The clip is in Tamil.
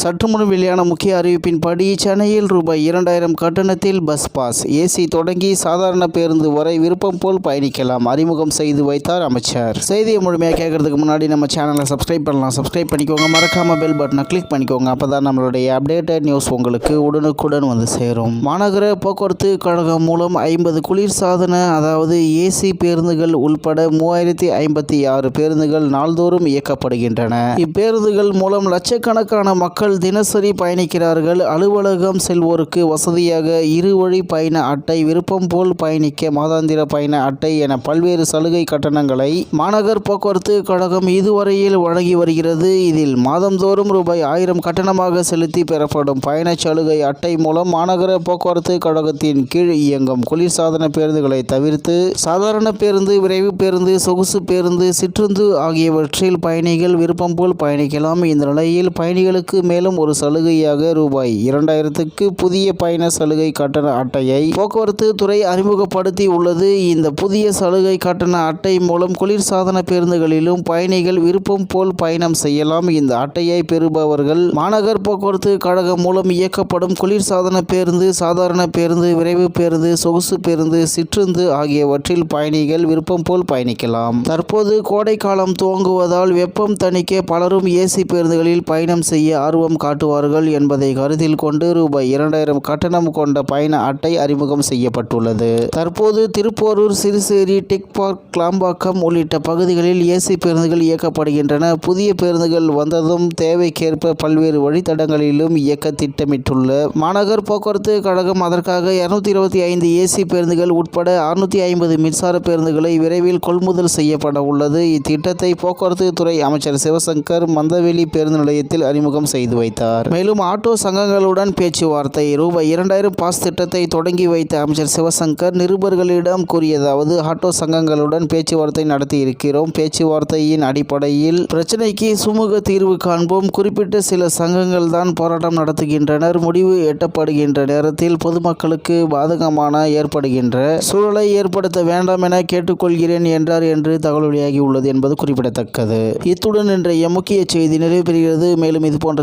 சற்று முன் வெளியான முக்கிய அறிவிப்பின்படி சென்னையில் ரூபாய் இரண்டாயிரம் கட்டணத்தில் பஸ் பாஸ். ஏசி தொடங்கி சாதாரண பேருந்து வரை விருப்பம் போல் பயணிக்கலாம் அறிமுகம் செய்து வைத்தார் அமைச்சர். செய்தியை முழுமையாக கேட்கறதுக்கு முன்னாடி நம்ம சேனலை சப்ஸ்கிரைப் பண்ணலாம். சப்ஸ்கிரைப் பண்ணிக்கோங்க. மறக்காம பெல் பட்டனை கிளிக் பண்ணிக்கோங்க. அப்பதான் நம்மளுடைய அப்டேட்டட் நியூஸ் உங்களுக்கு உடனுக்குடன் வந்து சேரும். மாநகர போக்குவரத்து கழகம் மூலம் ஐம்பது குளிர்சாதன அதாவது ஏசி பேருந்துகள் உள்பட மூவாயிரத்தி ஐம்பத்தி ஆறு பேருந்துகள் நாள்தோறும் இயக்கப்படுகின்றன. இப்பேருந்துகள் மூலம் லட்சக்கணக்கான மக்கள் தினசரி பயணிக்கிறார்கள். அலுவலகம் செல்வோருக்கு வசதியாக இருவழி பயண அட்டை விருப்பம் போல் பயணிக்க மாதாந்திர பயண அட்டை என பல்வேறு சலுகை கட்டணங்களை மாநகர் போக்குவரத்து கழகம் இதுவரையில் வழங்கி வருகிறது. இதில் மாதந்தோறும் ரூபாய் ஆயிரம் கட்டணமாக செலுத்தி பெறப்படும் பயணச் சலுகை அட்டை மூலம் மாநகர போக்குவரத்து கழகத்தின் கீழ் இயங்கும் குளிர்சாதன பேருந்துகளை தவிர்த்து சாதாரண பேருந்து விரைவு பேருந்து சொகுசு பேருந்து சிற்றுந்து ஆகியவற்றில் பயணிகள் விருப்பம் போல் பயணிக்கலாம். இந்த நிலையில் பயணிகளுக்கு மேல் மேலும் ஒரு சலுகையாக ரூபாய் இரண்டாயிரத்துக்கு புதிய பயண சலுகை கட்டண அட்டையை போக்குவரத்து துறை அறிமுகப்படுத்தி உள்ளது. இந்த புதிய சலுகை கட்டண அட்டை மூலம் குளிர்சாதன பேருந்துகளிலும் பயணிகள் விருப்பம் போல் பயணம் செய்யலாம். இந்த அட்டையை பெறுபவர்கள் மாநகர் போக்குவரத்து கழகம் மூலம் இயக்கப்படும் குளிர்சாதன பேருந்து சாதாரண பேருந்து விரைவு பேருந்து சொகுசு பேருந்து சிற்றுந்து ஆகியவற்றில் பயணிகள் விருப்பம் போல் பயணிக்கலாம். தற்போது கோடை காலம் துவங்குவதால் வெப்பம் தணிக்க பலரும் ஏசி பேருந்துகளில் பயணம் செய்ய ஆர்வம் காட்டுவார்கள் என்பதை கருத்தில் கொண்டு ரூபாய் இரண்டாயிரம் கட்டணம் கொண்ட பயண அட்டை அறிமுகம் செய்யப்பட்டுள்ளது. தற்போது திருப்போரூர் சிறுசேரி டெக் பார்க் கிளாம்பாக்கம் உள்ளிட்ட பகுதிகளில் ஏசி பேருந்துகள் இயக்கப்படுகின்றன. புதிய பேருந்துகள் வந்ததும் தேவைக்கேற்ப பல்வேறு வழித்தடங்களிலும் இயக்க திட்டமிட்டுள்ள மாநகர் போக்குவரத்து கழகம் அதற்காக இருநூத்தி இருபத்தி ஐந்து ஏசி பேருந்துகள் உட்பட அறுநூத்தி ஐம்பது மின்சார பேருந்துகளை விரைவில் கொள்முதல் செய்யப்பட உள்ளது. இத்திட்டத்தை போக்குவரத்து துறை அமைச்சர் சிவசங்கர் மந்தவெளி பேருந்து நிலையத்தில் அறிமுகம் செய்து வைத்தார். மேலும் ஆட்டோ சங்கங்களுடன் பேச்சுவார்த்தை. ரூபாய் இரண்டாயிரம் பாஸ் திட்டத்தை தொடங்கி வைத்த அமைச்சர் சிவசங்கர் நிருபர்களிடம் கூறியதாவது ஆட்டோ சங்கங்களுடன் பேச்சுவார்த்தை நடத்தி இருக்கிறோம் பேச்சுவார்த்தையின் அடிப்படையில் பிரச்சனைக்கு சுமூக தீர்வு காண்போம். குறிப்பிட்ட சில சங்கங்கள் தான் போராட்டம் நடத்துகின்றனர். முடிவு எட்டப்படுகின்ற நேரத்தில் பொதுமக்களுக்கு பாதகமான ஏற்படுகின்ற சூழலை ஏற்படுத்த வேண்டாம் என கேட்டுக்கொள்கிறேன் என்றார் என்று தகவல் வெளியாகி உள்ளது என்பது குறிப்பிடத்தக்கது. இத்துடன் இன்றைய முக்கிய செய்தி நிறைவு பெறுகிறது. மேலும் இது போன்ற